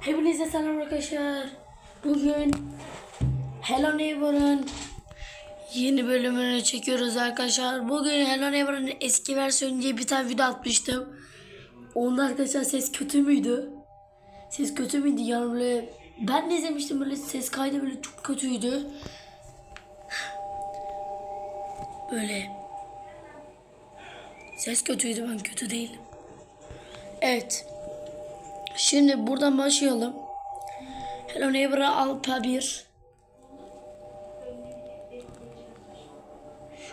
Hepinize selam arkadaşlar. Bugün Hello Neighbor'ın yeni bölümünü çekiyoruz arkadaşlar. Bugün Hello Neighbor'ın eski versiyonu diye bir tane video atmıştım. Onda arkadaşlar ses kötü müydü? Ses kötü müydü? Yani böyle ben de izlemiştim böyle ses kaydı böyle çok kötüydü. Böyle ses kötüydü ben kötü değilim. Evet. Şimdi buradan başlayalım. Hello Neighbor'a Alpa 1.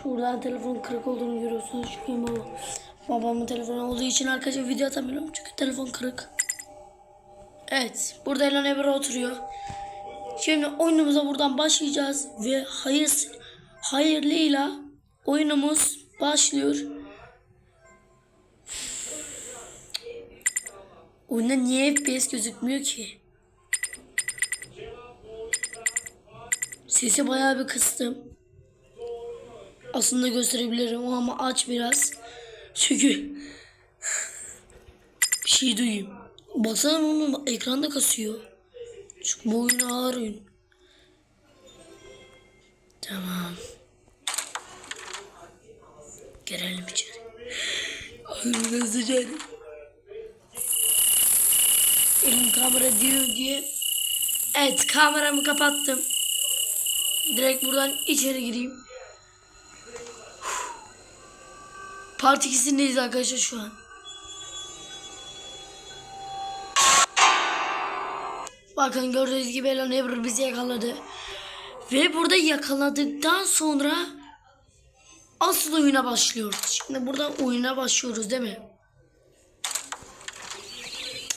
Şuradan telefon kırık olduğunu görüyorsunuz. Çünkü baba, babamın telefonu olduğu için arkadaşlar video atamıyorum. Çünkü telefon kırık. Evet. Burada Hello Neighbor'a oturuyor. Şimdi oyunumuza buradan başlayacağız. Ve hayır, hayırlıyla oyunumuz başlıyor. Oyunda niye FPS gözükmüyor ki? Sesi bayağı bir kıstım. Aslında gösterebilirim ama aç biraz. Çünkü bir şey duyayım. Baksana onun ekranda kasıyor. Çünkü bu oyun ağır oyun. Tamam. Girelim içeri. Ay hızlıca. Elim kamera diyor diye. Evet kameramı kapattım. Direkt buradan içeri gireyim. Part 2'sindeyiz arkadaşlar şu an. Bakın gördüğünüz gibi Elon Ebru bizi yakaladı. Ve burada yakaladıktan sonra asıl oyuna başlıyoruz. Şimdi buradan oyuna başlıyoruz değil mi?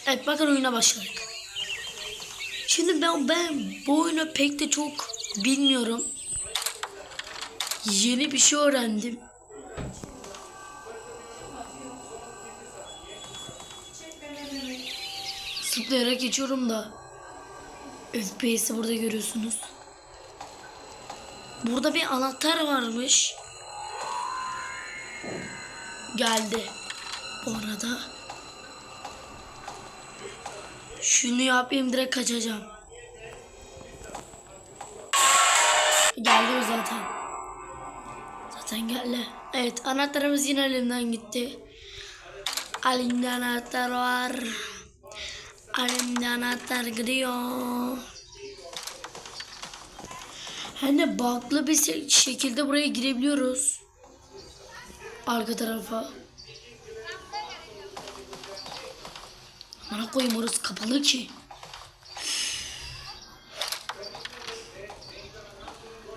Evet bakın oyuna başladık. Şimdi ben ben bu oyunu pek de çok bilmiyorum. Yeni bir şey öğrendim. Zıplayarak geçiyorum da. FPS'i burada görüyorsunuz. Burada bir anahtar varmış. Geldi. Bu arada. Şunu yapayım direkt kaçacağım. Geldi o zaten. Zaten geldi. Evet anahtarımız yine elimden gitti. Elimde anahtar var. Elimde anahtar gidiyor. De baklı bir şekilde buraya girebiliyoruz. Arka tarafa. Bana koyayım orası kapalı ki.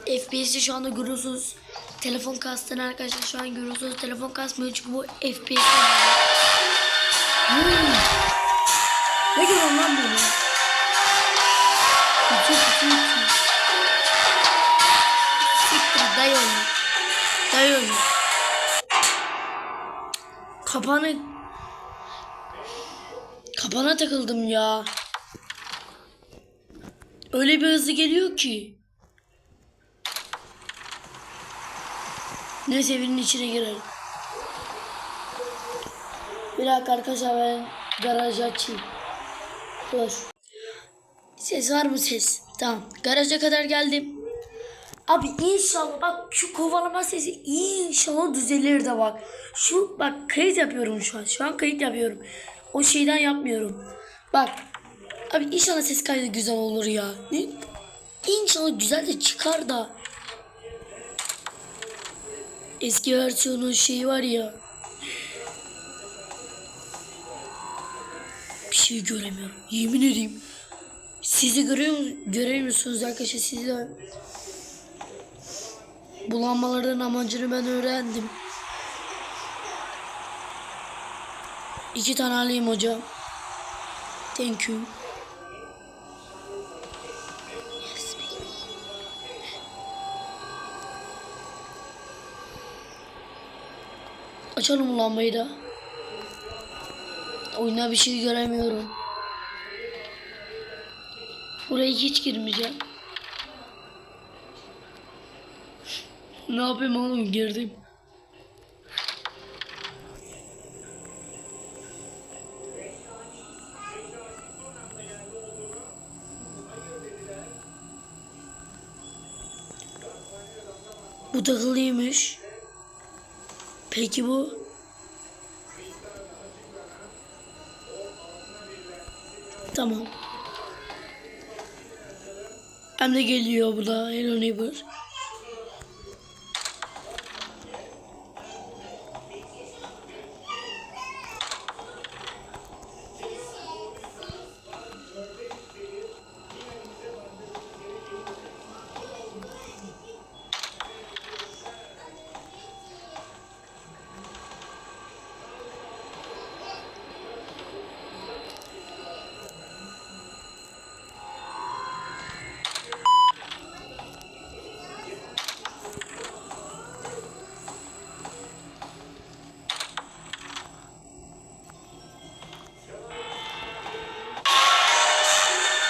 FPS'i şu anda görüyorsunuz. Telefon kastını arkadaşlar şu an görüyorsunuz. Telefon kasmıyor çünkü bu FPS. Hmm. Ne görüyorum lan bunu? Siktir dayı oyunu. Dayı oyunu. Kapanı Kapana takıldım ya. Öyle bir hızlı geliyor ki. Neyse evinin içine girelim. Bir dakika arkadaşlar ben garajı açayım. Dur. Ses var mı ses? Tamam. Garaja kadar geldim. Abi inşallah bak şu kovalama sesi inşallah düzelir de bak. Şu bak kayıt yapıyorum şu an. Şu an kayıt yapıyorum. O şeyden yapmıyorum. Bak. Abi inşallah ses kaydı güzel olur ya. İnşallah güzel de çıkar da. Eski versiyonun şeyi var ya. Bir şey göremiyorum. Yemin edeyim. Sizi görüyor musunuz arkadaşlar? Sizi de bulanmaların amacını ben öğrendim. İki tane alayım hocam. Thank you. Yes. Açalım lambayı da. Oyuna bir şey göremiyorum. Buraya hiç girmeyeceğim. ne yapayım oğlum girdim. Bu takılıymış. Peki bu? Tamam. Hem de geliyor bu da Hello Neighbor.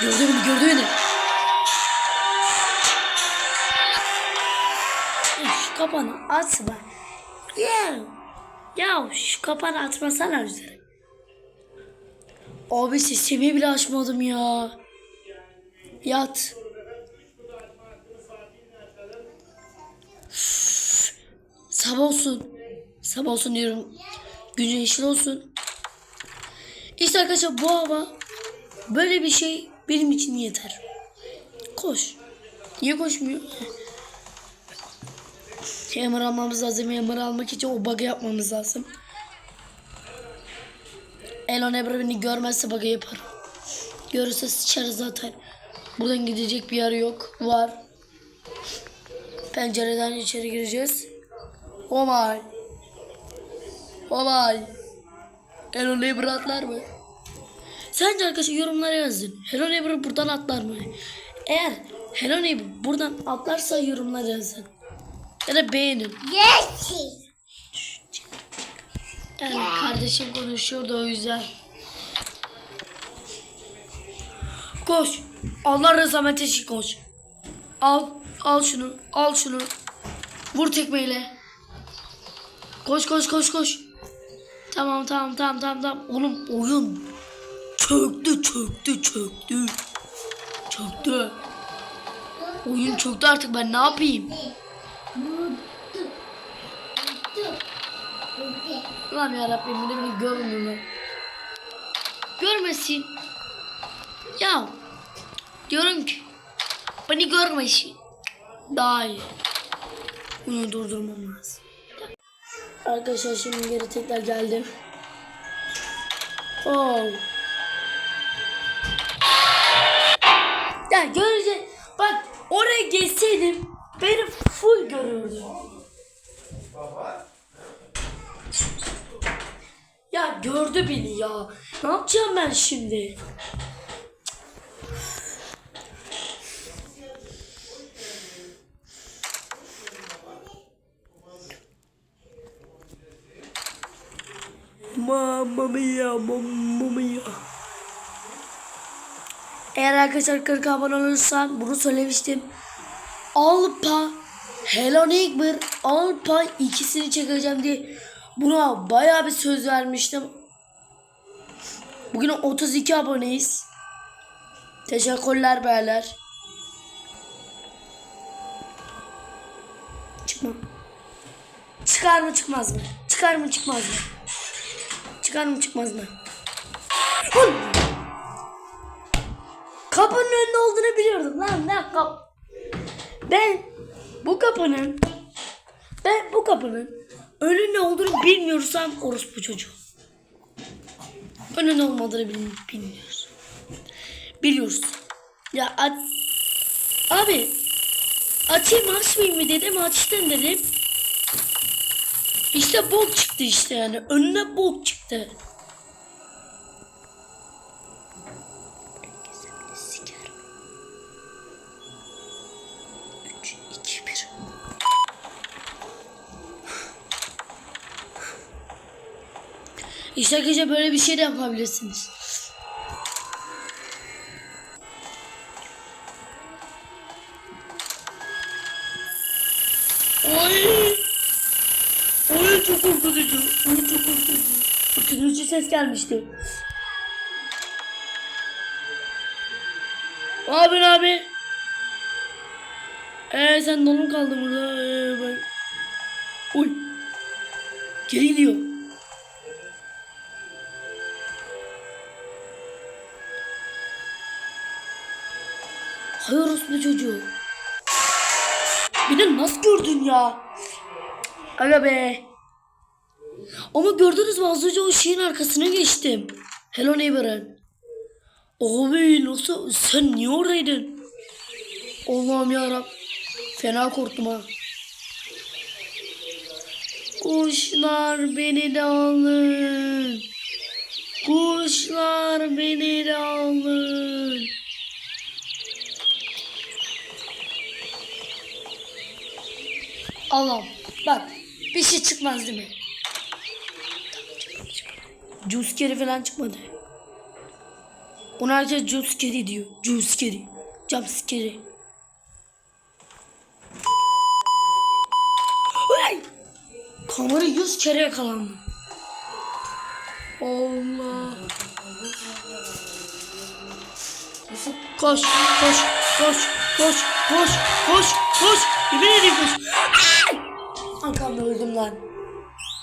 Gördü beni gördü beni. Şu kapanı atma. Ya. Ya şu kapanı atmasana üzere. Abi sesimi bile açmadım ya. Yat. Sabah olsun. Sabah olsun diyorum. Günün yeşil olsun. İşte arkadaşlar bu hava böyle bir şey benim için yeter. Koş. Niye koşmuyor? Hammer almamız lazım. Hammer almak için o bug'ı yapmamız lazım. Elon Ebra beni görmezse bug'ı yapar. Görürse sıçarız zaten. Buradan gidecek bir yer yok. Var. Pencereden içeri gireceğiz. Oh my. Oh my. Elon Ebra atlar mı? Sence arkadaşlar yorumlara yazın. Hello Neighbor buradan atlar mı? Eğer Hello Neighbor buradan atlarsa yorumlara yazın. Ya da beğenin. Yeşil. Yani kardeşim konuşuyordu o yüzden. Koş. Allah rızameti için koş. Al. Al şunu. Al şunu. Vur tekmeyle. Koş koş koş koş. Tamam tamam tamam tamam tamam. Oğlum oyun çöktü çöktü çöktü. Çöktü. Oyun çöktü artık ben ne yapayım? Ulan yarabbim bir de beni görmüyorlar. Görmesin. Ya diyorum ki beni görmesin. Daha iyi. Bunu durdurmam lazım. Arkadaşlar şimdi geri tekrar geldim. Oh. Görece bak oraya geçseydim beni full görürdü. Ya gördü beni ya. Ne yapacağım ben şimdi? Mamma mia, mamma mia. Eğer arkadaşlar 40 abone olursan bunu söylemiştim. Alpa, Hello Neighbor, Alpa ikisini çekeceğim diye buna bayağı bir söz vermiştim. Bugün 32 aboneyiz. Teşekkürler beyler. Çıkma. Çıkar mı çıkmaz mı? Çıkar mı çıkmaz mı? Çıkar mı çıkmaz mı? Hıh! Kapının önünde olduğunu biliyordum lan ne kap. Ben bu kapının ben bu kapının önünde olduğunu bilmiyorsam orospu çocuğu. Önünde olmadığını bil, bilmiyoruz. Biliyoruz. Ya aç, abi açayım açmayayım mı dedim açtım dedim. İşte bok çıktı işte yani. Önüne bok çıktı. İşte gece böyle bir şey de yapabilirsiniz. Oy! Oy çok korkutucu. Oy çok korkutucu. Korkutucu ses gelmişti. Abi abi. Ee sen donum kaldı burada. Ee, bak. Uy. Geri gidiyor. Orospu çocuğu. Beni nasıl gördün ya? Aga be. Ama gördünüz mü az önce o şeyin arkasına geçtim. Hello neighbor'ın. Abi nasıl sen niye oradaydın? Allah'ım yarabbim. Fena korktum ha. Kuşlar beni de alın. Kuşlar beni de alın. Allah'ım bak bir şey çıkmaz değil mi? Juice carry falan çıkmadı. Ona herkes juice carry diyor. Juice carry. Jump scary. Ay! Kamera yüz kere yakalandı. Allah. Koş koş koş koş koş koş koş. Yemin. Ay! Arkamda öldüm lan.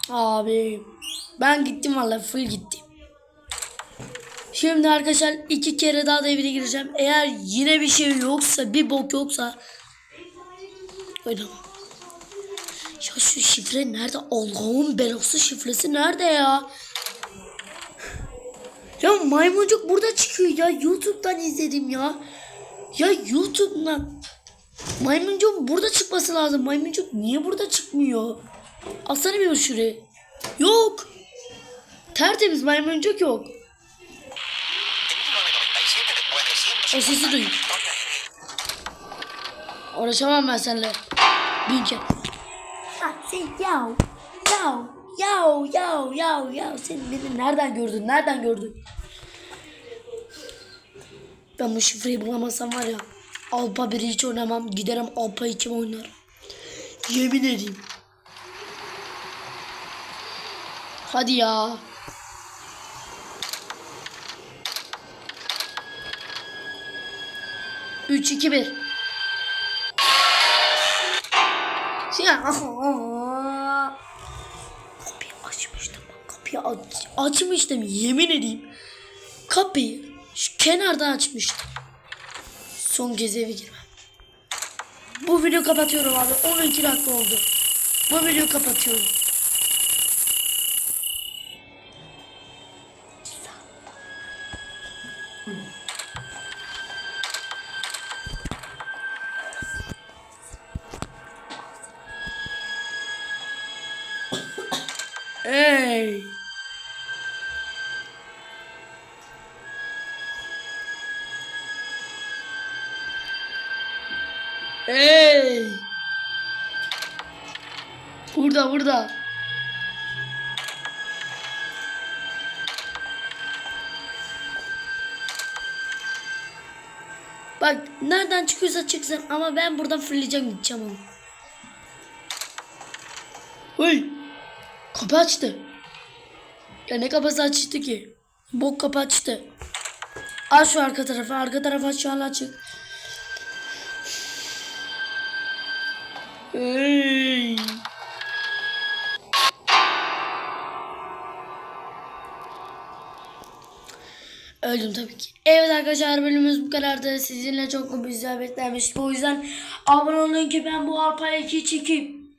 Abi. Ben gittim vallahi full gittim. Şimdi arkadaşlar iki kere daha da evine gireceğim. Eğer yine bir şey yoksa bir bok yoksa oynamam. Ya şu şifre nerede? Allah'ın belası şifresi nerede ya? Ya maymuncuk burada çıkıyor ya. YouTube'dan izledim ya. Ya YouTube'dan. Maymuncuk burada çıkması lazım. Maymuncuk niye burada çıkmıyor? Alsana bir şuraya. Yok. Tertemiz maymuncuk yok. O sesi duyun. Uğraşamam ben seninle. Bin kere. Yav. Yav. Yav. Yav. Yav. Yav. Sen beni nereden gördün? Nereden gördün? Ben bu şifreyi bulamazsam var ya. Alpa 1'i hiç oynamam. Giderim Alpa 2 oynarım. Yemin edeyim. Hadi ya. Üç, iki, bir. Ya. Kapıyı açmıştım. Kapıyı aç, açmıştım. Yemin edeyim. Kapıyı şu kenardan açmıştım. Son kez eve girmem. Bu videoyu kapatıyorum abi. 12 dakika oldu. Bu videoyu kapatıyorum. Hey. Burada burada. Bak nereden çıkıyorsa çıksın ama ben buradan fırlayacağım gideceğim onu. Hey. Kapı açtı. Ya ne kapısı açtı ki? Bok kapı açtı. Aç şu arka tarafa. Arka tarafa şu an açık. Öldüm tabii ki. Evet arkadaşlar bölümümüz bu kadardı. Sizinle çok güzel beklenmiştik. O yüzden abone olun ki ben bu arpaya 2 çekeyim.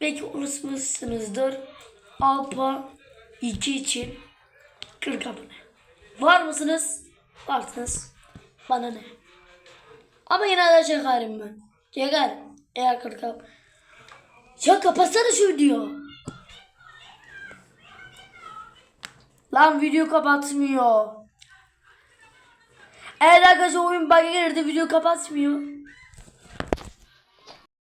Belki unutmuşsunuzdur. Alpa 2 için 40 abone. Var mısınız? Varsınız. Bana ne? Ama yine de çekerim ben. Çekerim. Eğer 40 abone. Ya kapatsana şu video. Lan video kapatmıyor. Eğer arkadaşlar oyun bug'a girdi video kapatmıyor.